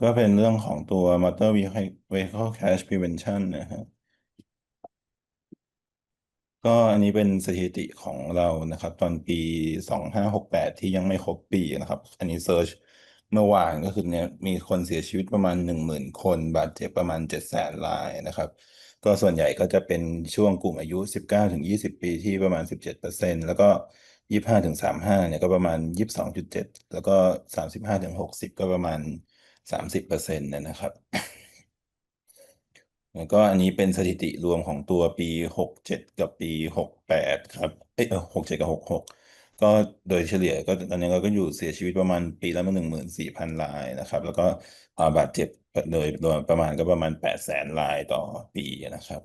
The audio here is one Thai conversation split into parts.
ก็เป็นเรื่องของตัว Motor Vehicle Crash Prevention นะครับก็อันนี้เป็นสถิติของเรานะครับ ตอนปีสองห้าหกแปดที่ยังไม่ครบปีนะครับ อันนี้เซิร์ชเมื่อวานก็คือเนี่ยมีคนเสียชีวิตประมาณหนึ่งหมื่นคน บาดเจ็บประมาณเจ็ดแสนรายนะครับ ก็ส่วนใหญ่ก็จะเป็นช่วงกลุ่มอายุสิบเก้าถึงยี่สิบปีที่ประมาณสิบเจ็ดเปอร์เซ็นแล้วก็ยี่ห้าถึงสามห้าเนี่ยก็ประมาณยี่สิบสองจุดเจ็ดแล้วก็สามสิบห้าถึงหกสิบก็ประมาณ สามสิบเปอร์เซ็นต์นะครับ แล้วก็อันนี้เป็นสถิติรวมของตัวปีหกเจ็ดกับปีหกแปดครับ เอ้ยหกเจ็ดกับหกหกก็โดยเฉลี่ยก็ตอนนี้เราก็อยู่เสียชีวิตประมาณปีละหนึ่งหมื่นสี่พันรายนะครับ แล้วก็บาดเจ็บโดยโดยประมาณก็ประมาณแปดแสนรายต่อปีนะครับ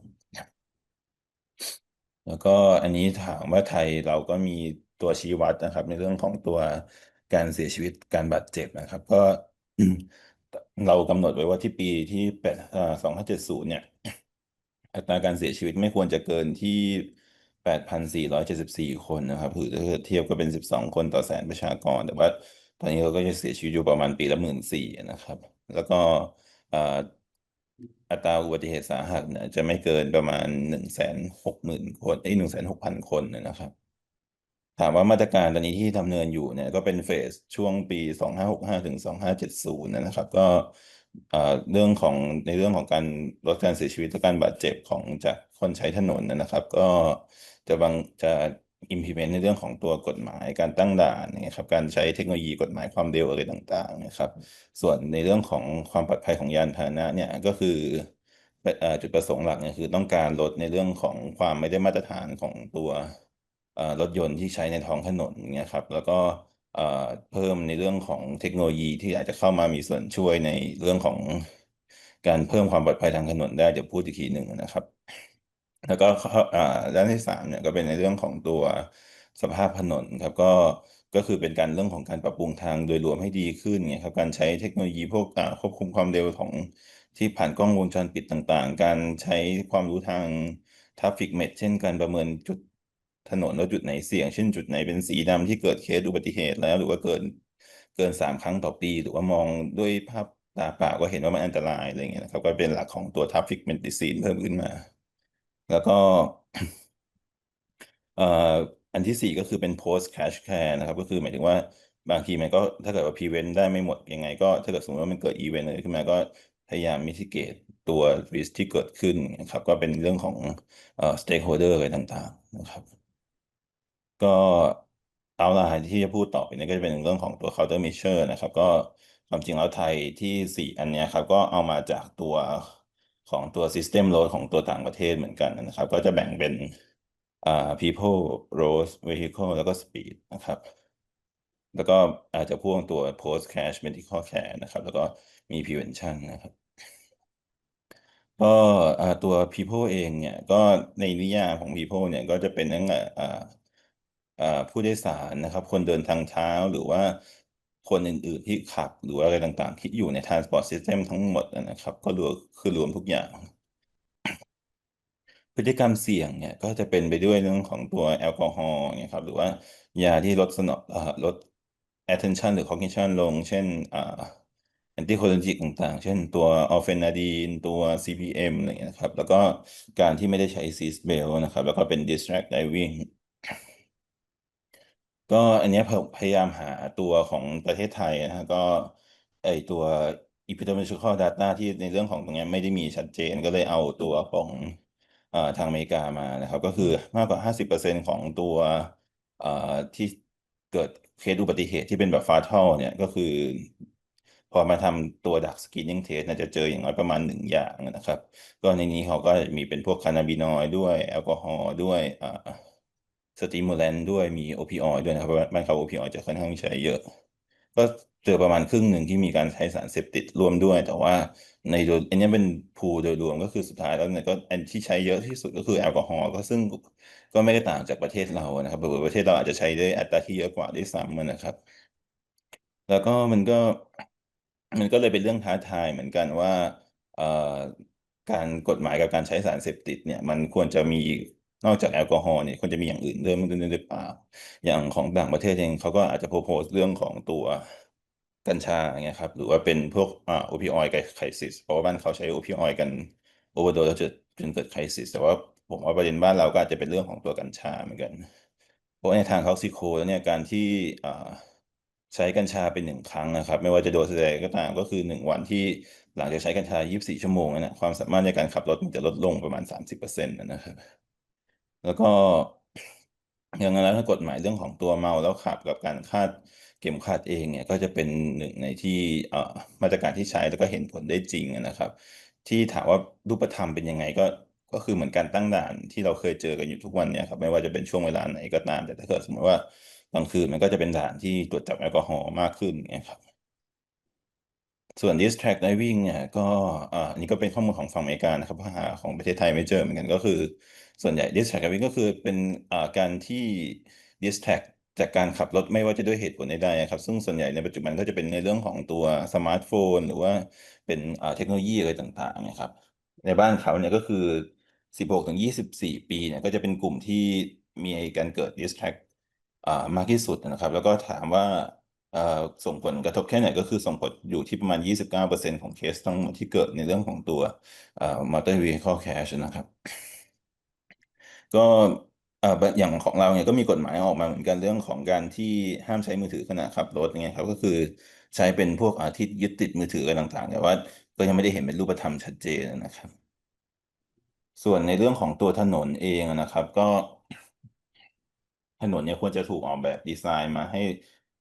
แล้วก็อันนี้ถามว่าไทยเราก็มีตัวชี้วัดนะครับ ในเรื่องของตัวการเสียชีวิตการบาดเจ็บนะครับ ก็ เรากำหนดไว้ว่าที่ปีที่แปดสองห้าเจ็ดศูนย์เนี่ย อัตราการเสียชีวิตไม่ควรจะเกินที่แปดพันสี่ร้อยเจ็ดสิบสี่คนนะครับคือถ้าเทียบก็เป็นสิบสองคนต่อแสนประชากร แต่ว่าตอนนี้เราก็จะเสียชีวิตอยู่ประมาณปีละหมื่นสี่นะครับ แล้วก็อัตราอุบัติเหตุสาหัสเนี่ยจะไม่เกินประมาณหนึ่งแสนหกหมื่นคนไอ้หนึ่งแสนหกพันคนนะครับ ถามว่ามาตรการตอนนี้ที่ดำเนินอยู่เนี่ยก็เป็นเฟสช่วงปีสองห้าหกห้าถึงสองห้าเจ็ดศูนย์นะครับ ก็เรื่องของในเรื่องของการลดการเสียชีวิตและการบาดเจ็บของจากคนใช้ถนนนะครับ ก็จะบางจะ implement ในเรื่องของตัวกฎหมายการตั้งด่านนะครับการใช้เทคโนโลยีกฎหมายความเร็วอะไรต่างๆนะครับ ส่วนในเรื่องของความปลอดภัยของยานพาหนะเนี่ยก็คือจุดประสงค์หลักเนี่ยคือต้องการลดในเรื่องของความไม่ได้มาตรฐานของตัว รถยนต์ที่ใช้ในท้องถนนเนี่ยครับ แล้วก็เพิ่มในเรื่องของเทคโนโลยีที่อาจจะเข้ามามีส่วนช่วยในเรื่องของการเพิ่มความปลอดภัยทางถนนได้เดี๋ยวพูดอีกทีหนึ่งนะครับ แล้วก็ด้านที่สามเนี่ยก็เป็นในเรื่องของตัวสภาพถนนครับก็ก็คือเป็นการเรื่องของการปรับปรุงทางโดยรวมให้ดีขึ้นไงครับการใช้เทคโนโลยีพวกควบคุมความเร็วของที่ผ่านกล้องวงจรปิดต่างๆ การใช้ความรู้ทางทราฟฟิกเมทเช่นการประเมินจุด ถนนว่าจุดไหนเสี่ยง เช่นจุดไหนเป็นสีดำที่เกิดเคสอุบัติเหตุแล้ว หรือว่าเกินเกินสามครั้งต่อปี หรือว่ามองด้วยภาพตาเปล่าก็เห็นว่ามันอันตรายอะไรเงี้ยนะครับ ก็เป็นหลักของตัวทราฟฟิกเมดิซีนเพิ่มขึ้นมา แล้วก็เอ่ออันที่สี่ก็คือเป็น post crash care นะครับ ก็คือหมายถึงว่าบางทีมันก็ถ้าเกิดว่า prevent ได้ไม่หมดยังไง ก็ถ้าเกิดสมมติว่ามันเกิด event อะไรขึ้นมาก็พยายาม mitigate ตัว risk ที่เกิดขึ้นนะครับ ก็เป็นเรื่องของเอ่อ stakeholder อะไรต่างๆ นะครับ ก็เอาละที่จะพูดต่อไปนี้ก็จะเป็นเรื่องของตัว counter measure นะครับ ก็ความจริงแล้วไทยที่สี่อันเนี้ยครับ ก็เอามาจากตัวของตัว system load ของตัวต่างประเทศเหมือนกันนะครับ ก็จะแบ่งเป็นอ่า people road vehicle แล้วก็ speed นะครับ แล้วก็อาจจะพ่วงตัว post crash medical care นะครับ แล้วก็มี prevention นะครับก็ตัว people เองเนี่ยก็ในนิยามของ people เนี่ยก็จะเป็นตั้งแต่ ผู้โดยสารนะครับ คนเดินทางเท้าหรือว่าคนอื่นๆที่ขับหรือว่าอะไรต่างๆ ที่อยู่ใน transport system ทั้งหมดนะครับ ก็รวมคือรวมทุกอย่าง พฤติกรรมเสี่ยงเนี่ยก็จะเป็นไปด้วยเรื่องของตัวแอลกอฮอล์เนี่ยครับหรือว่ายาที่ลดสนองลด attention หรือ cognition ลง เช่นแอ่า anticholinergic ต่างๆ เช่นตัวออร์เฟนาดีน ตัว CPM อะไรเงี้ยนะครับ แล้วก็การที่ไม่ได้ใช้ seat belt นะครับ แล้วก็เป็น distract diving ก็อันนี้ผมพยายามหาตัวของประเทศไทยนะฮะ ก็ไอตัว epidemiological data ที่ในเรื่องของตรงนี้ไม่ได้มีชัดเจนก็เลยเอาตัวของอ่าทางอเมริกามานะครับ ก็คือมากกว่าห้าสิบเปอร์เซ็นของตัวอ่าที่เกิดเคสอุบัติเหตุที่เป็นแบบฟาทัลเนี่ยก็คือ พอมาทำตัวดักสกรีนิ่งเทสน่าจะเจออย่างน้อยประมาณหนึ่งอย่างนะครับ ก็ในนี้เขาก็มีเป็นพวกคานาบินอยด้วย แอลกอฮอล์ด้วยอ่า สติมูแลนด้วยมีโอปิออยด้วยนะครับบ้านเขาโอปิออยจะค่อนข้างใช้เยอะ ก็เจอประมาณครึ่งหนึ่งที่มีการใช้สารเสพติดร่วมด้วย แต่ว่าในโดยอันนี้เป็นพูโดยรวมก็คือสุดท้ายแล้วเนี่ยก็อันที่ใช้เยอะที่สุดก็คือแอลกอฮอล์ก็ซึ่งก็ไม่ได้ต่างจากประเทศเรานะครับประเทศเราอาจจะใช้ได้อัตราที่เยอะกว่าด้วยซ้ำนะครับ แล้วก็มันก็มันก็เลยเป็นเรื่องท้าทายเหมือนกันว่าการกฎหมายกับการใช้สารเสพติดเนี่ยมันควรจะมี นอกจากแอลกอฮอล์เนี่ยควรจะมีอย่างอื่นเพิ่มขึ้นหรือเปล่า อย่างของต่างประเทศเองเขาก็อาจจะโพสเรื่องของตัวกัญชาเงี้ยครับ หรือว่าเป็นพวกอ่าโอปิออยด์กับไคซิสเพราะว่าบ้านเขาใช้โอปิออยด์กันโอเวอร์โดสแล้วจนจนเกิดไคซิสแต่ว่าผมว่าประเด็นบ้านเราก็อาจจะเป็นเรื่องของตัวกัญชาเหมือนกัน เพราะในทางท็อกซิโคแล้วเนี่ยการที่อ่าใช้กัญชาเป็นหนึ่งครั้งนะครับ ไม่ว่าจะโดสใดก็ตามก็คือหนึ่งวันที่หลังจากใช้กัญชา 24 ชั่วโมงนะความสามารถในการขับรถมันจะลดลงประมาณ 30%นะครับ แล้วก็อย่างนั้นแล้วถ้ากฎหมายเรื่องของตัวเมาแล้วขับกับการคาดเข็มขัดเองเนี่ยก็จะเป็นหนึ่งในที่เอ่อมาตรการที่ใช้แล้วก็เห็นผลได้จริงนะครับ ที่ถามว่ารูปธรรมเป็นยังไงก็ก็คือเหมือนการตั้งด่านที่เราเคยเจอกันอยู่ทุกวันเนี่ยครับไม่ว่าจะเป็นช่วงเวลาไหนก็ตาม แต่ถ้าเกิดสมมติว่ากลางคืนมันก็จะเป็นด่านที่ตรวจจับแอลกอฮอล์มากขึ้นนี่ยครับส่วน distract driving เนี่ยก็อ่าอันนี้ก็เป็นข้อมูลของฝั่งอเมริกานะครับเพราะหาของประเทศไทยไม่เจอเหมือนกันก็คือ ส่วนใหญ่ distract driving ก็คือเป็นการที่ distract จากการขับรถไม่ว่าจะด้วยเหตุผลใดๆครับ ซึ่งส่วนใหญ่ในปัจจุบันก็จะเป็นในเรื่องของตัวสมาร์ทโฟน หรือว่าเป็นเทคโนโลยีอะไรต่างๆนะครับ ในบ้านเขาเนี่ยก็คือ 16ถึง24 ปีเนี่ยก็จะเป็นกลุ่มที่มีการเกิด distract มากที่สุดนะครับ แล้วก็ถามว่าส่งผลกระทบแค่ไหนก็คือส่งผลอยู่ที่ประมาณ 29%ของเคสทั้งหมดที่เกิดในเรื่องของตัวเอ่อ motor vehicle crash นะครับ ก็เอ่ออย่างของเราเนี่ยก็มีกฎหมายออกมาเหมือนกันเรื่องของการที่ห้ามใช้มือถือขณะขับรถไงครับก็คือใช้เป็นพวกอาที่ยึดติดมือถืออะไรต่างๆ แต่ว่าก็ยังไม่ได้เห็นเป็นรูปธรรมชัดเจนนะครับ ส่วนในเรื่องของตัวถนนเองนะครับ ก็ ถนนเนี่ยควรจะถูกออกแบบดีไซน์มาให้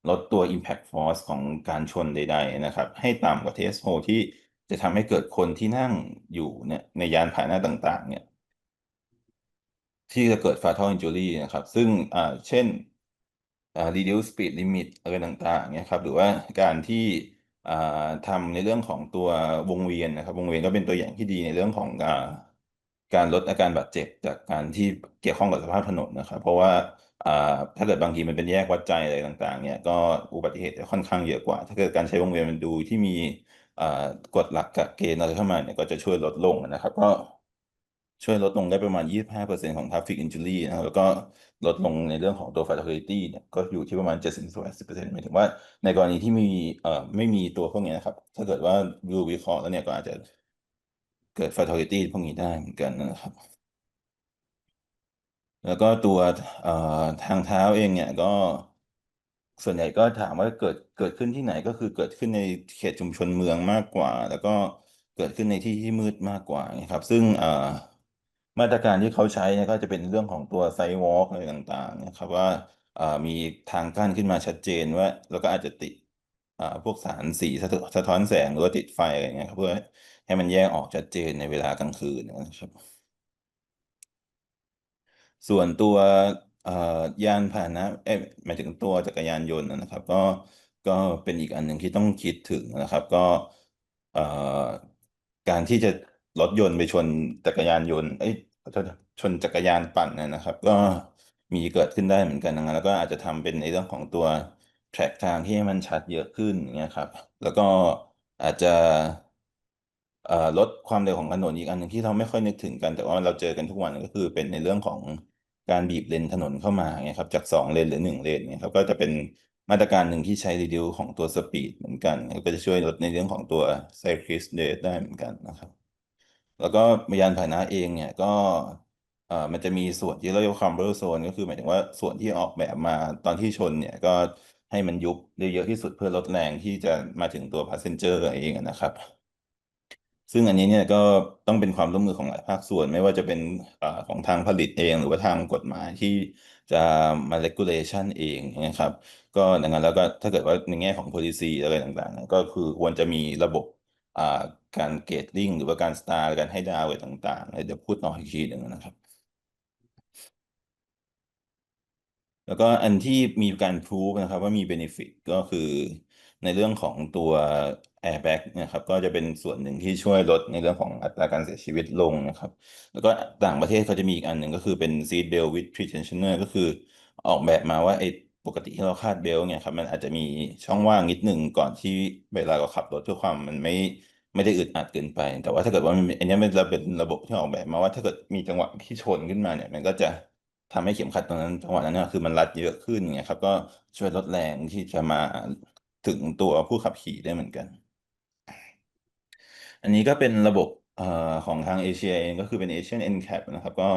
ลดตัว impact force ของการชนใด ๆ นะครับ ให้ต่ำกว่าเทสโฮที่จะทำให้เกิดคนที่นั่งอยู่เนี่ยในยานพาหนะต่าง ๆ เนี่ย ที่จะเกิด fatal injury นะครับ ซึ่งอ่าเช่นอ่า reduce speed limit อะไรต่างๆเนี่ยครับ หรือว่าการที่อ่าทำในเรื่องของตัววงเวียนนะครับ วงเวียนก็เป็นตัวอย่างที่ดีในเรื่องของอ่าการลดอาการบาดเจ็บจากการที่เกี่ยวข้องกับสภาพถนนนะครับ เพราะว่าอ่าถ้าเกิดบางทีมันเป็นแยกวัดใจอะไรต่าง ๆ เนี่ยก็อุบัติเหตุจะค่อนข้างเยอะกว่า ถ้าเกิดการใช้วงเวียนมันดูที่มีอ่ากฎหลักเกณฑ์อะไรเข้ามาเนี่ยก็จะช่วยลดลงนะครับ ก็ ช่วยลดลงได้ประมาณ 25%ของ traffic injury นะครับแล้วก็ลดลงในเรื่องของตัว fatality เนี่ยก็อยู่ที่ประมาณ 70-80%หมายถึงว่าในกรณีที่มีเอ่อไม่มีตัวพวกนี้นะครับ ถ้าเกิดว่าดูวิเคราะห์แล้วเนี่ยก็อาจจะเกิด fatality พวกนี้ได้เหมือนกันนะครับ แล้วก็ตัวเอ่อทางเท้าเองเนี่ยก็ส่วนใหญ่ก็ถามว่าเกิดเกิดขึ้นที่ไหนก็คือเกิดขึ้นในเขตชุมชนเมืองมากกว่า แล้วก็เกิดขึ้นในที่ที่มืดมากกว่านะครับ ซึ่งเอ่อ มาตรการที่เขาใช้เนี่ยก็จะเป็นเรื่องของตัวไซวอล์กอะไรต่างๆนะครับว่าเอ่อมีทางกั้นขึ้นมาชัดเจนว่า แล้วก็อาจจะติดอ่าพวกสารสีสะท้อนแสงหรือว่าติดไฟอะไรเงี้ยครับเพื่อให้มันแยกออกชัดเจนในเวลากลางคืนนะครับ ส่วนตัวเอ่อยานพาหนะเอ้ยหมายถึงตัวจักรยานยนต์นะครับ ก็ก็เป็นอีกอันหนึ่งที่ต้องคิดถึงนะครับ ก็เอ่อการที่จะรถยนต์ไปชนจักรยานยนต์เอ้ยขอโทษนะ ชนจักรยานปั่นเนยนะครับ ก็มีเกิดขึ้นได้เหมือนกันนะแล้วก็อาจจะทำเป็นในเรื่องของตัวแทร็กทางที่ให้มันชัดเยอะขึ้นเงี้ยครับ แล้วก็อาจจะเอ่อลดความเร็วของถนนอีกอันหนึ่งที่เราไม่ค่อยนึกถึงกัน แต่ว่าเราเจอกันทุกวันก็คือเป็นในเรื่องของการบีบเลนถนนเข้ามาไงครับจากสองเลนหรือหนึ่งเลนเนี่ยครับก็จะเป็นมาตรการหนึ่งที่ใช้ reduce ของตัวสปีดเหมือนกัน ก็จะช่วยลดในเรื่องของตัว cyclist death ได้เหมือนกันนะครับ แล้วก็ยานพาหนะเองเนี่ยก็เอ่อมันจะมีส่วนที่เราเรียกว่า camber zone ก็คือหมายถึงว่าส่วนที่ออกแบบมาตอนที่ชนเนี่ยก็ให้มันยุบได้เยอะที่สุดเพื่อลดแรงที่จะมาถึงตัว passenger เองนะครับ ซึ่งอันนี้เนี่ยก็ต้องเป็นความร่วมมือของหลายภาคส่วน ไม่ว่าจะเป็นอ่าของทางผลิตเอง หรือว่าทางกฎหมายที่จะมา regulation เองนะครับ ก็ดังนั้นแล้วก็ถ้าเกิดว่าในแง่ของ policy อะไรต่างๆ ก็คือควรจะมีระบบ การเกรดดิ้งหรือว่าการสตาร์การให้ดาวอะไรต่างๆ เดี๋ยวพูดต่ออีกทีหนึ่งนะครับ แล้วก็อันที่มีการพรูฟนะครับว่ามี benefit ก็คือในเรื่องของตัว airbag นะครับก็จะเป็นส่วนหนึ่งที่ช่วยลดในเรื่องของอัตราการเสียชีวิตลงนะครับ แล้วก็ต่างประเทศเขาจะมีอีกอันหนึ่งก็คือเป็น seat belt with pretensioner ก็คือออกแบบมาว่าไอ้ปกติที่เราคาดเบลต์เนี่ยครับมันอาจจะมีช่องว่างนิดหนึ่งก่อนที่เวลาเราขับรถเพื่อความมันไม่ ไม่ได้อึดอัดเกินไป แต่ว่าถ้าเกิดว่ามันอันนี้มันจะเป็นระบบที่ออกแบบมาว่าถ้าเกิดมีจังหวะที่ชนขึ้นมาเนี่ย มันก็จะทำให้เข็มขัดตรงนั้นจังหวะนั้นเนี่ยคือมันรัดเยอะขึ้นไงครับ ก็ช่วยลดแรงที่จะมาถึงตัวผู้ขับขี่ได้เหมือนกัน อันนี้ก็เป็นระบบเอ่อของทางเอเชียเองก็คือเป็น Asian NCAP นะครับ ก็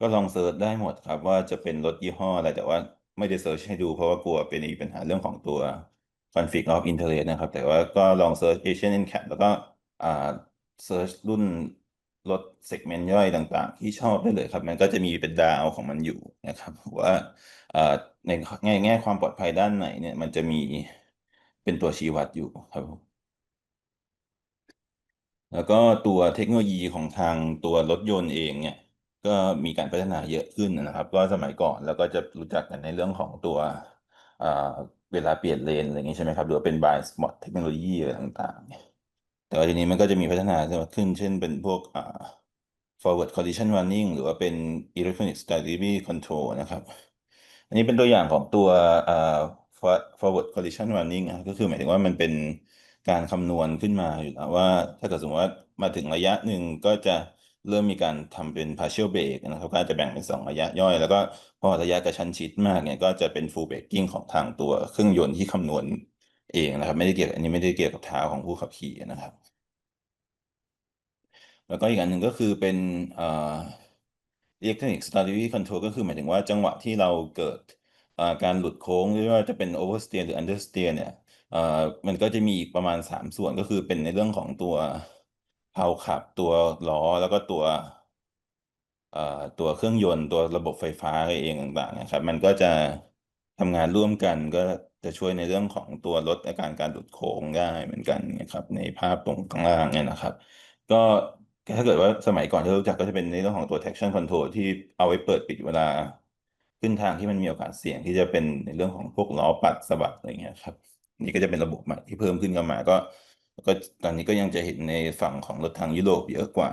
ก็ลองเซิร์ชได้หมดครับ ว่าจะเป็นรถยี่ห้ออะไรแต่ว่าไม่ได้เซิร์ชให้ดูเพราะว่ากลัวเป็นอีกปัญหาเรื่องของตัว conflict of interest นะครับ แต่ว่าก็ลองเซิร์ช Asian NCAP แล้วก็อ่าเซิร์ชรุ่นรถเซกเมนต์ย่อยต่างๆ ที่ชอบได้เลยครับ มันก็จะมีเป็นดาวของมันอยู่นะครับว่าในแง่แง่ความปลอดภัยด้านไหนเนี่ย มันจะมีเป็นตัวชี้วัดอยู่ครับแล้วก็ตัวเทคโนโลยีของทางตัวรถยนต์เองเนี่ย ก็มีการพัฒนาเยอะขึ้นนะครับ ก็สมัยก่อนแล้วก็จะรู้จักกันในเรื่องของตัว เวลาเปลี่ยนเลนอะไรอย่างนี้ใช่ไหมครับ หรือว่าเป็น blind spot เทคโนโลยีอะไรต่างๆ แต่ว่าทีนี้มันก็จะมีพัฒนาขึ้น เช่นเป็นพวกอ่า forward collision warning หรือว่าเป็น electronic stability control นะครับ อันนี้เป็นตัวอย่างของตัวอ่า forward collision warning นะก็คือหมายถึงว่ามันเป็นการคำนวณขึ้นมาอยู่แล้วว่า ถ้าเกิดสมมติว่ามาถึงระยะหนึ่งก็จะ เริ่มมีการทำเป็น partial brake นะครับก็จะแบ่งเป็นสองระยะย่อย แล้วก็พอระยะกระชั้นชิดมากเนี่ยก็จะเป็น full braking ของทางตัวเครื่องยนต์ที่คำนวณเองนะครับ ไม่ได้เกี่ยวอันนี้ไม่ได้เกี่ยวกับเท้าของผู้ขับขี่นะครับ แล้วก็อีกอันหนึ่งก็คือเป็นเอ่อ electronic stability control ก็คือหมายถึงว่าจังหวะที่เราเกิดการหลุดโค้งหรือว่าจะเป็น oversteer หรือ understeer เนี่ยเอ่อมันก็จะมีอีกประมาณสามส่วนก็คือเป็นในเรื่องของตัว เพลาขับตัวล้อแล้วก็ตัวเอ่อตัวเครื่องยนต์ตัวระบบไฟฟ้าเองต่างๆนะครับ มันก็จะทำงานร่วมกันก็จะช่วยในเรื่องของตัวลดอาการการหลุดโค้งได้เหมือนกันนะครับ ในภาพตรงข้างล่างเนี่ยนะครับ ก็ถ้าเกิดว่าสมัยก่อนที่เรารู้จักก็จะเป็นในเรื่องของตัว traction control ที่เอาไว้เปิดปิดเวลา ขึ้นทางที่มันมีโอกาสเสี่ยงที่จะเป็นในเรื่องของพวกล้อปัดสะบัดอะไรเงี้ยครับ นี่ก็จะเป็นระบบใหม่ที่เพิ่มขึ้นกันมาก็ ก็ตอนนี้ก็ยังจะเห็นในฝั่งของรถทางยุโรปเยอะกว่า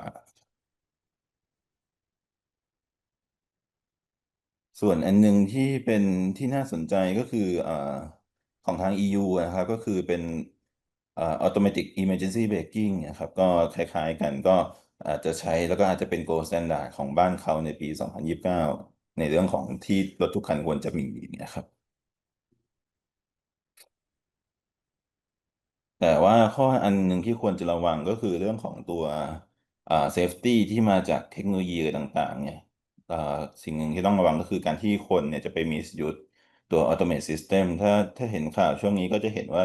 ส่วนอันหนึ่งที่เป็นที่น่าสนใจก็คืออ่าของทาง EU นะครับก็คือเป็นอ่า automatic emergency braking นะครับก็คล้ายๆกันก็อาจจะใช้แล้วก็อาจจะเป็น gold standard ของบ้านเขาในปี 2029 ในเรื่องของที่รถทุกคันควรจะมีนะครับ แต่ว่าข้ออันหนึ่งที่ควรจะระวังก็คือเรื่องของตัวอ่า safety ที่มาจากเทคโนโลยีอะไรต่าง ๆ เนี่ยอ่าสิ่งหนึ่งที่ต้องระวังก็คือการที่คนเนี่ยจะไป misuse ตัว automate system ถ้าถ้าเห็นข่าวช่วงนี้ก็จะเห็นว่า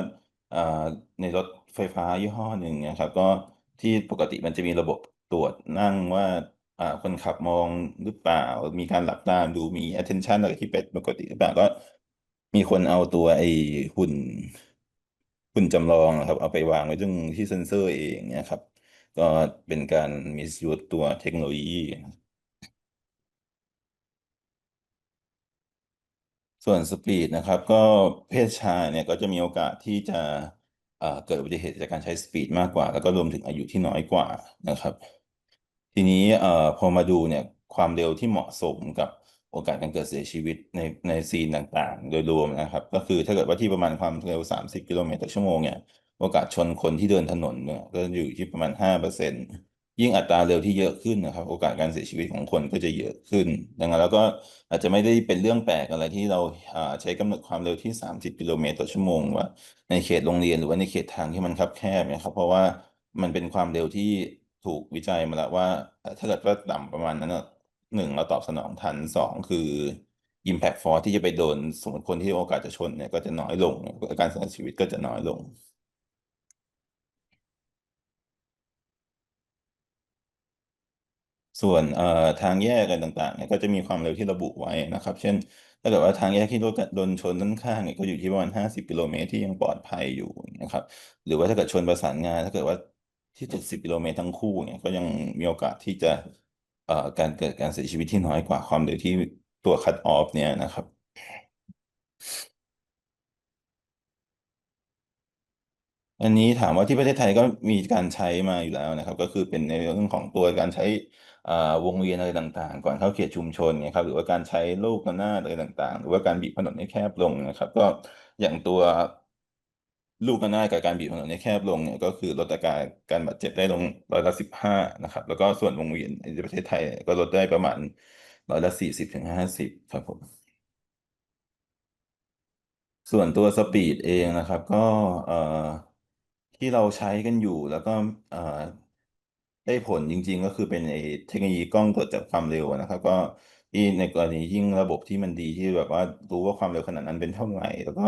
อ่าในรถไฟฟ้ายี่ห้อหนึ่งเนะครับ ก็ที่ปกติมันจะมีระบบตรวจนั่งว่าอ่าคนขับมองหรือเปล่า มีการหลับตาดูมี attention อะไรที่เป็นปกติหรือเปล่าก็มีคนเอาตัวไอ้หุ่น หุ่นจำลองนะครับ เอาไปวางไว้ตรงที่เซ็นเซอร์เองเนี่ยครับ ก็เป็นการ misuse ตัวเทคโนโลยีส่วนสปีดนะครับ ก็เพศชายเนี่ยก็จะมีโอกาสที่จะเอ่อเกิดอุบัติเหตุจากการใช้สปีดมากกว่า แล้วก็รวมถึงอายุที่น้อยกว่านะครับ ทีนี้เอ่อพอมาดูเนี่ยความเร็วที่เหมาะสมกับ โอกาสการเกิดเสียชีวิตในในซีนต่างๆ โดยรวมนะครับ ก็คือถ้าเกิดว่าที่ประมาณความเร็ว 30 กิโลเมตรต่อชั่วโมงเนี่ยโอกาสชนคนที่เดินถนนเนี่ยก็อยู่ที่ประมาณ 5%ยิ่งอัตราเร็วที่เยอะขึ้นนะครับ โอกาสการเสียชีวิตของคนก็จะเยอะขึ้น ดังนั้นแล้วก็อาจจะไม่ได้เป็นเรื่องแปลกอะไรที่เราใช้กำหนดความเร็วที่ 30 กิโลเมตรต่อชั่วโมงว่าในเขตโรงเรียนหรือว่าในเขตทางที่มันคับแคบนี่ยครับ เพราะว่ามันเป็นความเร็วที่ถูกวิจัยมาแล้วว่าถ้าเกิดว่าต่ำประมาณนั้นอะ หนึ่งเราตอบสนองทันสองคือ impact force ที่จะไปโดนสมมติคนที่โอกาสจะชนเนี่ยก็จะน้อยลงการเสียชีวิตก็จะน้อยลง ส่วนเอ่อทางแยกอะไรต่างๆเนี่ยก็จะมีความเร็วที่ระบุไว้นะครับ เช่น ถ้าเกิดว่าทางแยกที่รถโดนชนด้านข้างเนี่ยก็อยู่ที่ประมาณ50กิโลเมตรที่ยังปลอดภัยอยู่นะครับ หรือว่าถ้าเกิดชนประสานงาน ถ้าเกิดว่าที่70กิโลเมตรทั้งคู่เนี่ยก็ยังมีโอกาสที่จะ การเกิดการเสียชีวิตที่น้อยกว่าความเร็วที่ตัว cut off เนี่ยนะครับ อันนี้ถามว่าที่ประเทศไทยก็มีการใช้มาอยู่แล้วนะครับ ก็คือเป็นในเรื่องของตัวการใช้อ่าวงเวียนอะไรต่างๆ ก่อนเข้าเขตชุมชนนี่ยครับหรือว่าการใช้ลูกระนาดอะไรต่างๆ หรือว่าการบีบถนนให้แคบลงนะครับ ก็อย่างตัว ลูกระนาดกับการบีบถนนให้แคบลงเนี่ยก็คือลดอาการการบาดเจ็บได้ลงร้อยละสิบห้านะครับ แล้วก็ส่วนวงเวียนในประเทศไทยก็ลดได้ประมาณร้อยละสี่สิบถึงห้าสิบครับผมส่วนตัวสปีดเองนะครับ ก็เอ่อที่เราใช้กันอยู่แล้วก็เอ่อได้ผลจริง ๆ ก็คือเป็นไอ้เทคโนโลยีกล้องตรวจจับความเร็วนะครับ ก็ที่ในกรณียิ่งระบบที่มันดีที่แบบว่ารู้ว่าความเร็วขนาดนั้นเป็นเท่าไหร่ แล้วก็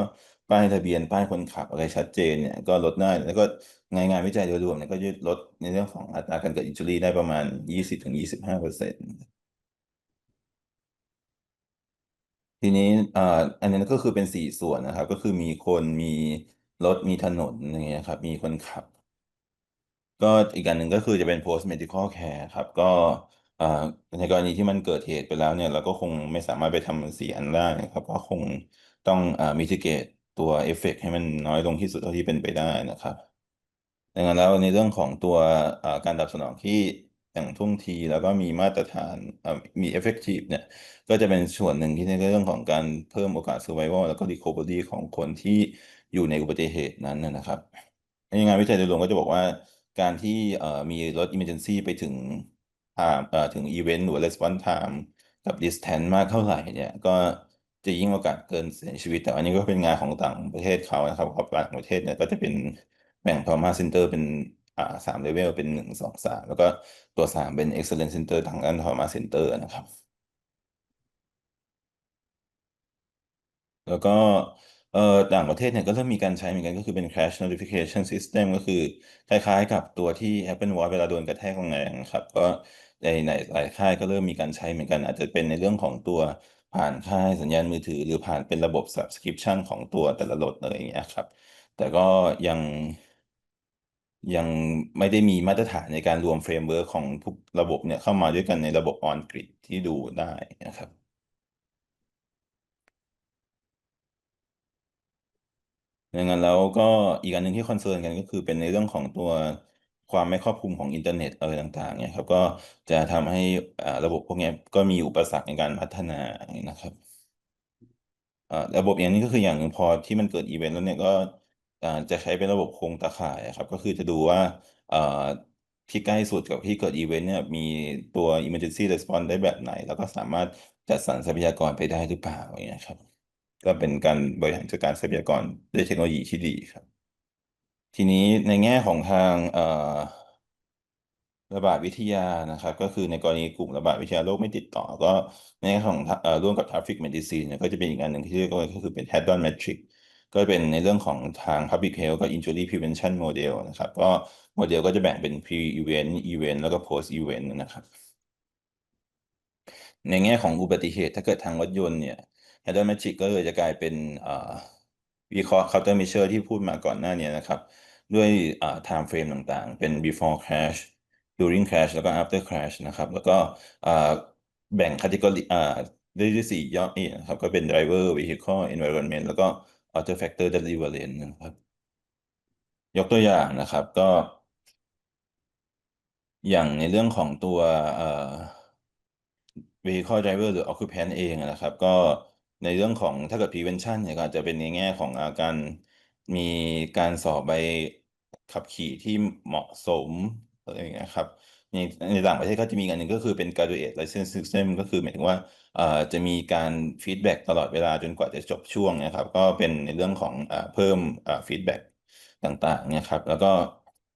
ป้ายทะเบียนป้ายคนขับอะไรชัดเจนเนี่ยก็ลดได้แล้วก็งานงานวิจัยโดยรวมเนี่ยก็จะลดในเรื่องของอัตราการเกิดอินจูรี่ได้ประมาณ 20ถึง25เปอร์เซ็นต์ทีนี้อ่าอันนี้ก็คือเป็นสี่ส่วนนะครับ ก็คือมีคนมีรถมีถนนอย่างเงี้ยครับ มีคนขับ ก็อีกอันหนึ่งก็คือจะเป็น post medical care ครับ ก็อ่าในกรณีที่มันเกิดเหตุไปแล้วเนี่ย เราก็คงไม่สามารถไปทำสีอันได้ครับ ก็คงต้องอ่า mitigate ตัวเอฟเฟกต์ให้มันน้อยลงที่สุดเท่าที่เป็นไปได้นะครับดังนั้นแล้วในเรื่องของตัวการตอบสนองที่อย่างท่วงทีแล้วก็มีมาตรฐานมี effective เนี่ย ก็จะเป็นส่วนหนึ่งที่ในเรื่องของการเพิ่มโอกาส survival แล้วก็ recovery ของคนที่อยู่ในอุบัติเหตุนั้นนะครับในงานวิจัยโดยรวมก็จะบอกว่าการที่มีรถ emergency ไปถึงอ่าเอ่อถึง event หรือ response time กับ distance มากเท่าไหร่เนี่ย ก็ จะยิ่งโอกาสเกินเสียชีวิต แต่อันนี้ก็เป็นงานของต่างประเทศเขานะครับของต่างประเทศเนี่ยก็จะเป็นแบ่ง Trauma Center เป็นอ่าสามเลเวลเป็นหนึ่งสองสามแล้วก็ตัวสามเป็น Excellence Center ทางด้าน Trauma Center นะครับ แล้วก็เอ่อต่างประเทศเนี่ยก็เริ่มมีการใช้เหมือนกันก็คือเป็น crash notification system ก็คือคล้ายๆ กับตัวที่ Apple Watch เวลาโดนกระแทกแรงนะครับ ก็ในในหลายค่ายก็เริ่มมีการใช้เหมือนกัน อาจจะเป็นในเรื่องของตัว ผ่านค่ายสัญญาณมือถือ หรือผ่านเป็นระบบ subscription ของตัวแต่ละรถอะไรอย่างเงี้ยครับ แต่ก็ยังยังไม่ได้มีมาตรฐานในการรวมเฟรมเวิร์ของทุกระบบเนี่ยเข้ามาด้วยกันในระบบ on grid ที่ดูได้นะครับ ดังนั้นแล้วก็อีกอันหนึ่งที่คอนเซิร์นกันก็คือเป็นในเรื่องของตัว ความไม่ครอบคลุมของอินเทอร์เน็ตอะไรต่างๆเนี่ยครับก็จะทำให้ระบบพวกนี้ก็มีอุปสรรคในการพัฒนานะครับระบบอย่างนี้ก็คืออย่างหนึ่งพอที่มันเกิดอีเวนต์แล้วเนี่ยก็จะใช้เป็นระบบโครงตาข่ายครับ ก็คือจะดูว่าอ่าที่ใกล้สุดกับที่เกิดอีเวนต์เนี่ยมีตัว emergency response ได้แบบไหน แล้วก็สามารถจัดสรรทรัพยากรไปได้หรือเปล่าอย่างเงี้ยครับ ก็เป็นการบริหารจัดการทรัพยากรด้วยเทคโนโลยีที่ดีครับ ทีนี้ในแง่ของทางเอ่อระบาดวิทยานะครับ ก็คือในกรณีกลุ่มระบาดวิทยาโรคไม่ติดต่อ ก็ในแง่ของเอ่อร่วมกับ Traffic Medicine เนี่ยก็จะเป็นอีกอันหนึ่งที่เรียกว่าก็คือเป็น Head-on Metric ก็เป็นในเรื่องของทาง Public Health กับ Injury Prevention Model นะครับ ก็โมเดลก็จะแบ่งเป็น Pre-Event Event แล้วก็ Post-Event นะครับ ในแง่ของอุบัติเหตุถ้าเกิดทางรถยนต์เนี่ย Head-on Metric ก็เลยจะกลายเป็นวิเคราะห์ counter measure ที่พูดมาก่อนหน้านี้นะครับ ด้วยอ่า time frame ต่างๆ เป็น before crash during crash แล้วก็ after crash นะครับ แล้วก็อ่าแบ่ง category อ่าได้วยด้วยสี่ย่อนี่นะครับ ก็เป็น driver vehicle environment แล้วก็ other factor deliverance นะครับ ยกตัวอย่างนะครับก็ อย่างในเรื่องของตัวเอ่อ vehicle driver หรือ occupant เองนะครับ ก็ในเรื่องของถ้าเกิด prevention เนี่ยก็อาจจะเป็นในแง่ของอาการมีการสอบใบ ขับขี่ที่เหมาะสมอะไรอย่างเงี้ยครับในในต่างประเทศก็จะมีอันหนึ่งก็คือเป็น graduate license system ก็คือหมายถึงว่าเอ่อจะมีการฟีดแบ็กตลอดเวลาจนกว่าจะจบช่วงนะครับ ก็เป็นในเรื่องของอ่าเพิ่มอ่าฟีดแบ็กต่างๆนี่ยครับ แล้วก็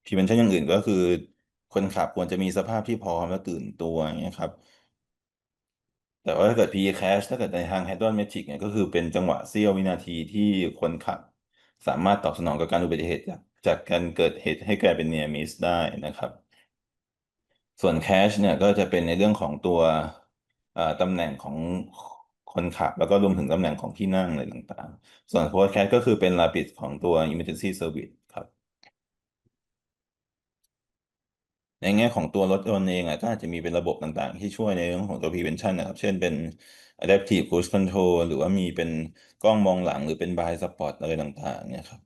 prevention อย่างอื่นก็คือ คนขับควรจะมีสภาพที่พร้อมและตื่นตัวอย่างเงี้ยครับ แต่ว่าถ้าเกิด PE Cash ถ้าเกิดในทาง Head-on Metric เนี่ยก็คือเป็นจังหวะเสี้ยววินาทีที่คนขับ สามารถตอบสนองกับการอุบัติเหตุจาก จากการเกิดเหตุให้กลายเป็น near miss ได้นะครับ ส่วน Cash เนี่ยก็จะเป็นในเรื่องของตัวตำแหน่งของคนขับ แล้วก็รวมถึงตำแหน่งของที่นั่งอะไรต่างๆ ส่วน Post Cash ก็คือเป็น Rapid ของตัว Emergency Service ครับในแง่ของตัวรถยนต์เองอะก็อาจจะมีเป็นระบบต่างๆ ที่ช่วยในเรื่องของตัว prevention นะครับ เช่นเป็น adaptive cruise control หรือว่ามีเป็นกล้องมองหลังหรือเป็น blind spot อะไรต่างๆเนี่ยครับ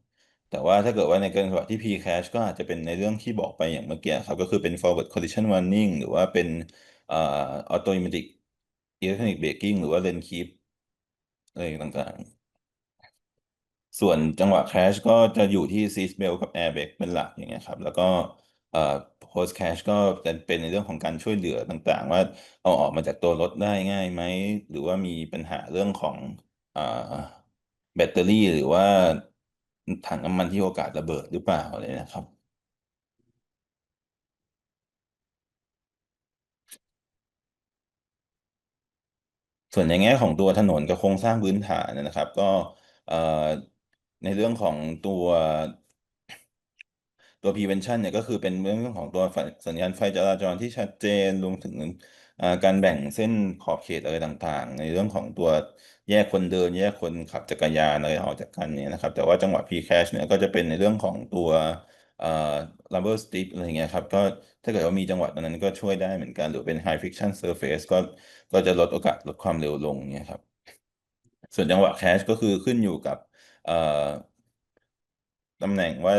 แต่ว่าถ้าเกิดว่าในกรณีที่ P cache ก็อาจจะเป็นในเรื่องที่บอกไปอย่างเมื่อกี้ครับ ก็คือเป็น forward collision warning หรือว่าเป็นเอ่อ automatic electronic braking หรือว่า lane keep อะไรต่างๆ ส่วนจังหวะ crash ก็จะอยู่ที่ seat belt กับ airbag เป็นหลักอย่างเงี้ยครับ แล้วก็เอ่อ post crash ก็จะเป็นในเรื่องของการช่วยเหลือต่างๆ ว่าเอาออกมาจากตัวรถได้ง่ายไหม หรือว่ามีปัญหาเรื่องของเอ่อแบตเตอรี่หรือว่า ถังน้ำมันที่โอกาสระเบิดหรือเปล่าอะไรนะครับ ส่วนในแง่ของตัวถนนกับโครงสร้างพื้นฐานนะครับ ก็ในเรื่องของตัวตัว prevention เนี่ยก็คือเป็นเรื่องของตัวสัญญาณไฟจราจรที่ชัดเจนรวมถึงการแบ่งเส้นขอบเขตอะไรต่างๆ ในเรื่องของตัว แยกคนเดิน แยกคนขับจักรยานอะไรออกจากกันเนี่ยนะครับ แต่ว่าจังหวะ P-cache เนี่ยก็จะเป็นในเรื่องของตัวเอ่อ rubber strip อะไรเงี้ยครับก็ถ้าเกิดว่ามีจังหวะตรงนั้นก็ช่วยได้เหมือนกัน หรือเป็น high friction surface ก็ก็จะลดโอกาสลดความเร็วลงเนี่ยครับ ส่วนจังหวะแคชก็คือขึ้นอยู่กับเอ่อตำแหน่งว่า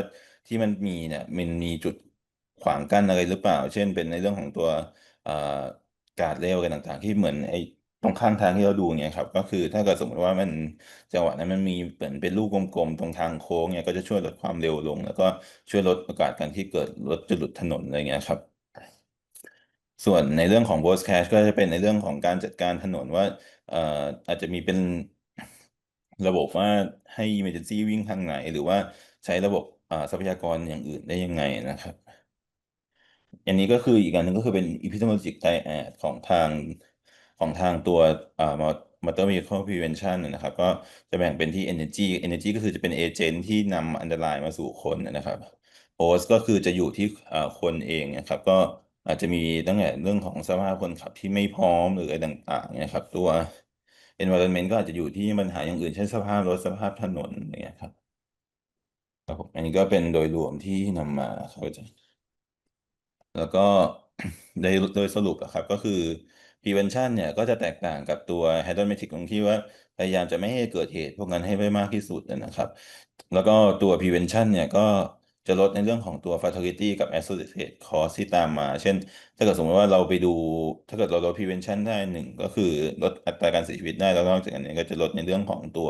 ที่มันมีเนี่ยมันมีจุดขวางกั้นอะไรหรือเปล่า เช่นเป็นในเรื่องของตัวเอ่อการเรลอะไรต่างๆ ที่เหมือนไอ ตรงข้างทางที่เราดูเนี่ยครับ ก็คือถ้าเกิดสมมติว่ามันจังหวะนั้นมันมีเหมือนเป็นลูกกลมๆตรงทางโค้งเนี่ยก็จะช่วยลดความเร็วลง แล้วก็ช่วยลดโอกาสการที่เกิดรถจะหลุดถนนอะไรเงี้ยครับ ส่วนในเรื่องของ Ghost Cache ก็จะเป็นในเรื่องของการจัดการถนนว่าเอ่ออาจจะมีเป็นระบบว่าให้ emergency วิ่งทางไหน หรือว่าใช้ระบบอ่าทรัพยากรอย่างอื่นได้ยังไงนะครับ อันนี้ก็คืออีกอันหนึ่งก็คือเป็น epistemologic dyad ของทาง ของทางตัวอ่า motor vehicle prevention นะครับ ก็จะแบ่งเป็นที่ energy energy ก็คือจะเป็นเอเจนต์ที่นำอันตรายมาสู่คนนะครับ host ก็คือจะอยู่ที่คนเองนะครับ ก็อาจจะมีตั้งแต่เรื่องของสภาพคนขับที่ไม่พร้อมหรืออะไรต่างๆนะครับ ตัว environment ก็อาจจะอยู่ที่ปัญหาอย่างอื่นเช่นสภาพรถสภาพถนนอย่างเงี้ยครับครับผมอันนี้ก็เป็นโดยรวมที่นำมาเข้าใจแล้วก็โดยโดยสรุปอะครับก็คือ prevention เนี่ยก็จะแตกต่างกับตัว hydrometric ตรงที่ว่าพยายามจะไม่ให้เกิดเหตุ พวกนั้นให้ได้มากที่สุดนะครับ แล้วก็ตัว prevention เนี่ยก็จะลดในเรื่องของตัว fatality กับ associated cost ที่ตามมา เช่น ถ้าเกิดสมมติว่าเราไปดู ถ้าเกิดเราลด prevention ได้หนึ่งก็คือลดอัตราการเสียชีวิตได้ แล้วนอกจากนี้ก็จะลดในเรื่องของตัว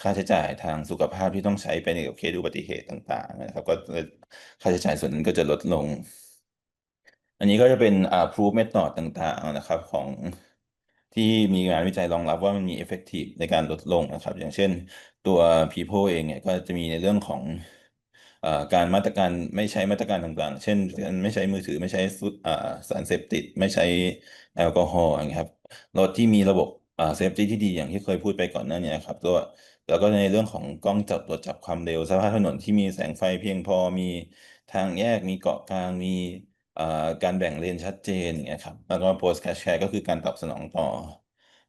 ค่าใช้จ่ายทางสุขภาพที่ต้องใช้ไปในกับเคสอุบัติเหตุต่าง ๆ นะครับ ก็ค่าใช้จ่ายส่วนนั้นก็จะลดลง อันนี้ก็จะเป็นอ่า proof method ต่างๆนะครับของที่มีงานวิจัยรองรับว่ามันมี effective ในการลดลงนะครับ อย่างเช่นตัว people เองเนี่ยก็จะมีในเรื่องของอ่าการมาตรการไม่ใช้มาตรการต่างๆ เช่นไม่ใช้มือถือไม่ใช้สุดอ่าสารเสพติด ไม่ใช้แอลกอฮอล์อย่างเงี้ยครับรถที่มีระบบอ่า safety ที่ดีอย่างที่เคยพูดไปก่อนหน้านี้ครับตัวแล้วก็ในเรื่องของกล้องจับตรวจจับความเร็วสภาพถนนที่มีแสงไฟเพียงพอมีทางแยกมีเกาะกลางมี การแบ่งเลนชัดเจนอย่างเงี้ยครับแล้วก็ post crash care ก็คือการตอบสนองต่อ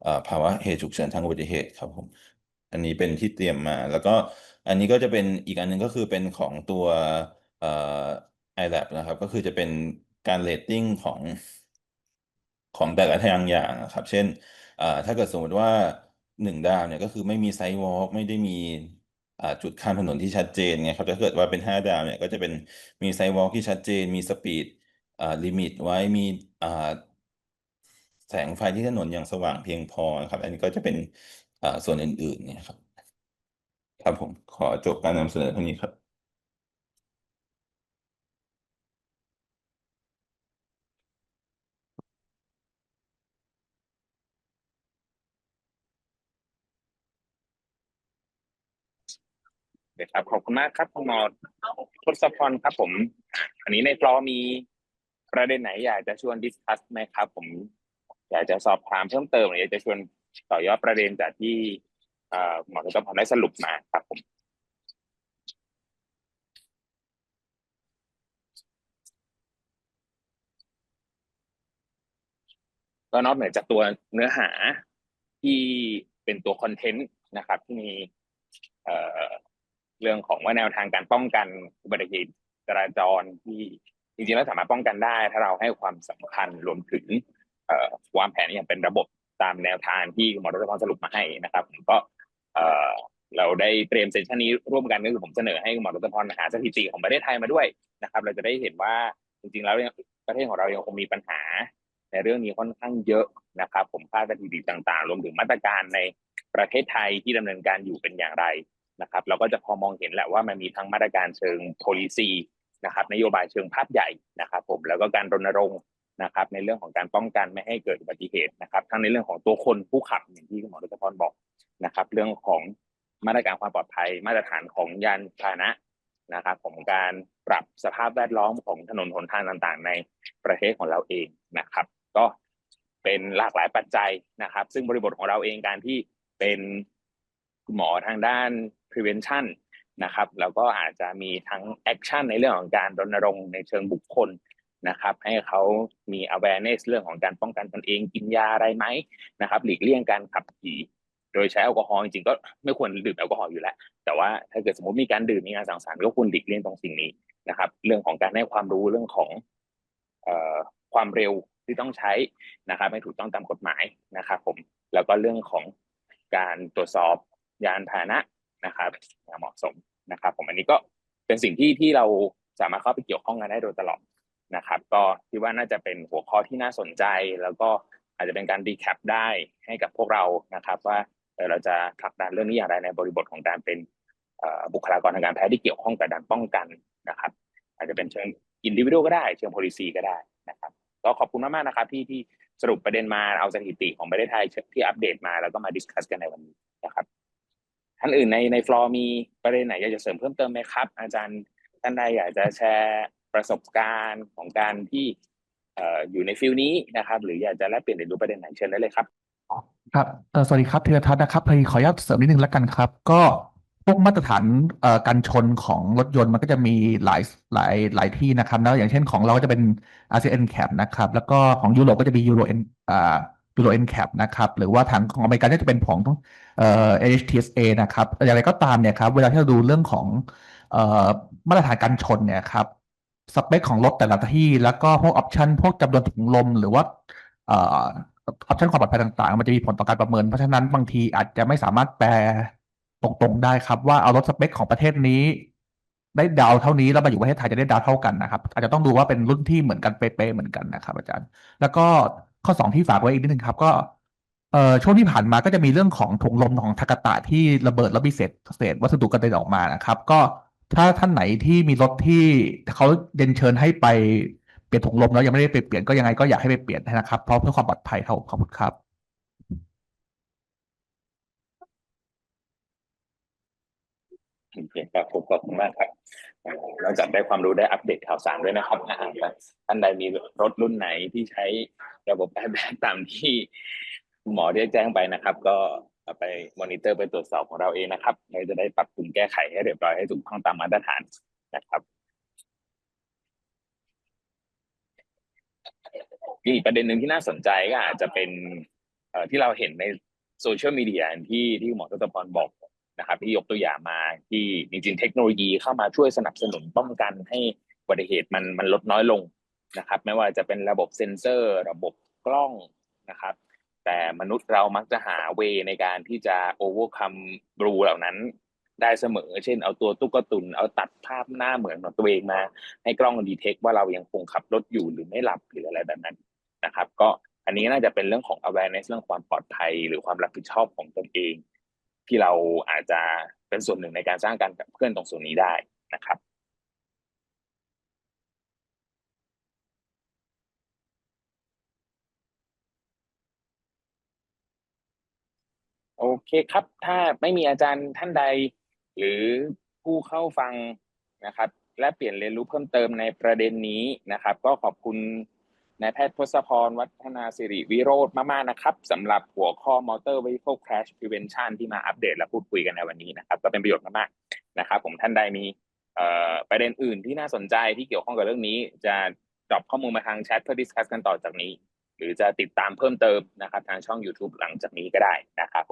อภาวะเหตุฉุกเฉินทางอุบัติเหตุครับผมอันนี้เป็นที่เตรียมมา แล้วก็อันนี้ก็จะเป็นอีกอันหนึงก็คือเป็นของตัวเอ่อ iLab นะครับ ก็คือจะเป็นการเรตติ้งของของแต่ละทางอย่างนะครับ เช่นถ้าเกิดสมมติว่าหนึ่งดาวเนี่ยก็คือไม่มีไซด์วอล์กไม่ได้มีจุดข้ามถนนที่ชัดเจนไงครับถ้าเกิดว่าเป็นห้าดาวเนี่ยก็จะเป็นมีไซด์วอล์กที่ชัดเจน มีสปีด อ่าลิมิตไว้มีอ่าแสงไฟที่ถนนอย่างสว่างเพียงพอนะครับ อันนี้ก็จะเป็นอ่าส่วนอื่นๆเนี่ยครับ ครับผมขอจบการนำเสนอเท่านี้ครับครับขอบคุณมากครับคุณหมอทศพรครับผม อันนี้ในฟลอมี ประเด็นไหนอยากจะชวนดิสคัสไหมครับ ผม อยากจะสอบถามเพิ่มเติมหรืออยากจะชวนต่อยอดประเด็นจากที่เอ่อหมอทศพรได้สรุปมาครับผมก็นอกเหนือจากตัวเนื้อหาที่เป็นตัวคอนเทนต์นะครับ ที่มีเอ่อเรื่องของว่าแนวทางการป้องกันอุบัติเหตุจราจรที่ จริงๆแล้วสามารถป้องกันได้ ถ้าเราให้ความสำคัญรวมถึงวางแผนอย่างเป็นระบบตามแนวทางที่คุณหมอรัตพรสรุปมาให้นะครับผมก็เราได้เตรียมเซสชันนี้ร่วมกันก็คือผมเสนอให้คุณหมอรัตพรหาสถิติของประเทศไทยมาด้วยนะครับ เราจะได้เห็นว่าจริงๆแล้วประเทศของเรายังคงมีปัญหา ในเรื่องนี้ค่อนข้างเยอะนะครับ ผมค่าสถิติต่างๆ รวมถึงมาตรการในประเทศไทยที่ดำเนินการอยู่เป็นอย่างไรนะครับ เราก็จะพอมองเห็นแหละว่ามันมีทั้งมาตรการเชิง policy นะครับนโยบายเชิงภาพใหญ่นะครับ ผมแล้วก็การรณรงค์นะครับ ในเรื่องของการป้องกันไม่ให้เกิดอุบัติเหตุนะครับ ทั้งในเรื่องของตัวคนผู้ขับอย่างที่คุณหมอรัตพรบอกนะครับ เรื่องของมาตรการความปลอดภัย มาตรฐานของยานพาหนะนะครับของการปรับสภาพแวดล้อมของถนนหนทางต่างๆ ในประเทศของเราเองนะครับ ก็เป็นหลากหลายปัจจัยนะครับ ซึ่งบริบทของเราเองการที่เป็นคุณหมอทางด้าน prevention นะครับแล้วก็อาจจะมีทั้ง action ในเรื่องของการรณรงค์ในเชิงบุคคลนะครับ ให้เขามี awareness เรื่องของการป้องกันตนเองกินยาอะไรไหมนะครับ หลีกเลี่ยงการขับขี่โดยใช้แอลกอฮอล์จริงๆก็ไม่ควรดื่มแอลกอฮอล์อยู่แล้ว แต่ว่าถ้าเกิดสมมติมีการดื่มมีงานสังสรรค์ก็ควรหลีกเลี่ยงตรงสิ่งนี้นะครับ เรื่องของการให้ความรู้เรื่องของอความเร็วที่ต้องใช้นะครับให้ถูกต้องตามกฎหมายนะครับผมแล้วก็เรื่องของการตรวจสอบยานพาหนะนะครับอย่างเหมาะสม นะครับ ผมอันนี้ก็เป็นสิ่งที่ที่เราสามารถเข้าไปเกี่ยวข้องกันได้โดยตลอดนะครับ ก็คิดว่าน่าจะเป็นหัวข้อที่น่าสนใจ แล้วก็อาจจะเป็นการรีแคปได้ให้กับพวกเรานะครับ ว่าเราจะผลักดันเรื่องนี้อย่างไรในบริบทของการเป็นบุคลากรทางการแพทย์ที่เกี่ยวข้องกับการป้องกันนะครับ อาจจะเป็นเชิงอินดิวิ a l ก็ได้ เชิง policy ก็ได้นะครับก็ขอบคุณมากๆนะครับที่ที่สรุปประเด็นมาเอาสถิติของประเทศไทยที่อัปเดตมาแล้วก็มาดิสคัสกันในวันนี้นะครับ ท่านอื่นในในฟลอร์มีประเด็นไหนอยากจะเสริมเพิ่มเติมไหมครับ อาจารย์ท่านใดอยากจะแชร์ประสบการณ์ของการที่เอ่ออยู่ในฟิลนี้นะครับ หรืออยากจะแลกเปลี่ยนเรียนรู้ประเด็นไหนเชิญได้เลยครับครับสวัสดีครับธีรทัศน์นะครับพอดีขออนุญาตเสริมนิดนึงแล้วกันครับ ก็พวกมาตรฐานการชนของรถยนต์มันก็จะมีหลายหลายหลายที่นะครับแล้วอย่างเช่นของเราก็จะเป็น ASEAN cap นะครับ แล้วก็ของยุโรปก็จะมี Euro N อ่า Euro NCAP นะครับหรือว่าทางของอเมริกาก็จะเป็นของเอ่อ HTSA นะครับอย่างไรก็ตามเนี่ยครับเวลาที่เราดูเรื่องของเอ่อมาตรฐานการชนเนี่ยครับสเปคของรถแต่ละที่แล้วก็พวกออปชันพวกจำนวนถุงลมหรือว่าเอ่อออปชันความปลอดภัยต่างๆ มันจะมีผลต่อการประเมิน เพราะฉะนั้นบางทีอาจจะไม่สามารถแปลตรงๆได้ครับว่าเอารถสเปคของประเทศนี้ ได้ดาวเท่านี้แล้วมาอยู่ประเทศไทยจะได้ดาวเท่ากันนะครับ อาจจะต้องดูว่าเป็นรุ่นที่เหมือนกันเป๊ะๆเหมือนกันนะครับ อาจารย์ แล้วก็ ข้อสองที่ฝากไว้อีกนิดนึงครับ ก็เอ่อช่วงที่ผ่านมาก็จะมีเรื่องของถุงลมของทากาตะที่ระเบิดแล้วมีเศษเศษวัสดุกระเด็นออกมานะครับ ก็ถ้าท่านไหนที่มีรถที่เขาเดินเชิญให้ไปเปลี่ยนถุงลมแล้วยังไม่ได้ไปเปลี่ยนก็ยังไงก็อยากให้ไปเปลี่ยนนะครับเพราะเพื่อความปลอดภัยครับขอบคุณครับโอเคครับผมขอบคุณมากครับอ่านอกจากได้ความรู้ได้อัปเดตข่าวสารด้วยนะครับท่านใดมีรถรุ่นไหนที่ใช้ ระบบแอร์แบ็กตามที่หมอได้แจ้งไปนะครับ ก็ไปมอนิเตอร์ไปตรวจสอบของเราเองนะครับเราจะได้ปรับปรุงแก้ไขให้เรียบร้อยให้ถูกต้องตามมาตรฐานนะครับมีอีกประเด็นหนึ่งที่น่าสนใจก็อาจจะเป็นที่เราเห็นในโซเชียลมีเดียที่ที่หมอทศพรบอกนะครับ ที่ยกตัวอย่างมาที่จริงๆเทคโนโลยีเข้ามาช่วยสนับสนุนป้องกันให้อุบัติเหตุมันมันลดน้อยลง นะครับ ไม่ว่าจะเป็นระบบเซ็นเซอร์ ระบบกล้องนะครับ แต่มนุษย์เรามักจะหาเวในการที่จะโอเวอร์คัมบลูเหล่านั้นได้เสมอ เช่น เอาตัวตุ๊กตุน เอาตัดภาพหน้าเหมือนของตัวเองมา ให้กล้องดีเทคว่าเรายังคงขับรถอยู่หรือไม่หลับหรืออะไรแบบนั้นนะครับ ก็อันนี้น่าจะเป็นเรื่องของ awareness เรื่องความปลอดภัย หรือความรับผิดชอบของตนเอง ที่เราอาจจะเป็นส่วนหนึ่งในการสร้างการกับเพื่อนตรงส่วนนี้ได้นะครับ โอเคครับ ถ้าไม่มีอาจารย์ท่านใด หรือผู้เข้าฟังนะครับ และเปลี่ยนเรียนรู้เพิ่มเติมในประเด็นนี้นะครับ ก็ขอบคุณนายแพทย์ทศพรวัฒนาสิริวิโรธมาก ๆ นะครับสำหรับหัวข้อ Motor Vehicle Crash Prevention ที่มาอัปเดตและพูดคุยกันในวันนี้นะครับ ก็เป็นประโยชน์มากๆนะครับ ผมท่านใดมีประเด็นอื่นที่น่าสนใจที่เกี่ยวข้องกับเรื่องนี้ จะดรอปข้อมูลมาทางแชทเพื่อดิสคัสกันต่อจากนี้ หรือจะติดตามเพิ่มเติมนะครับ ทางช่อง YouTube หลังจากนี้ก็ได้นะครับ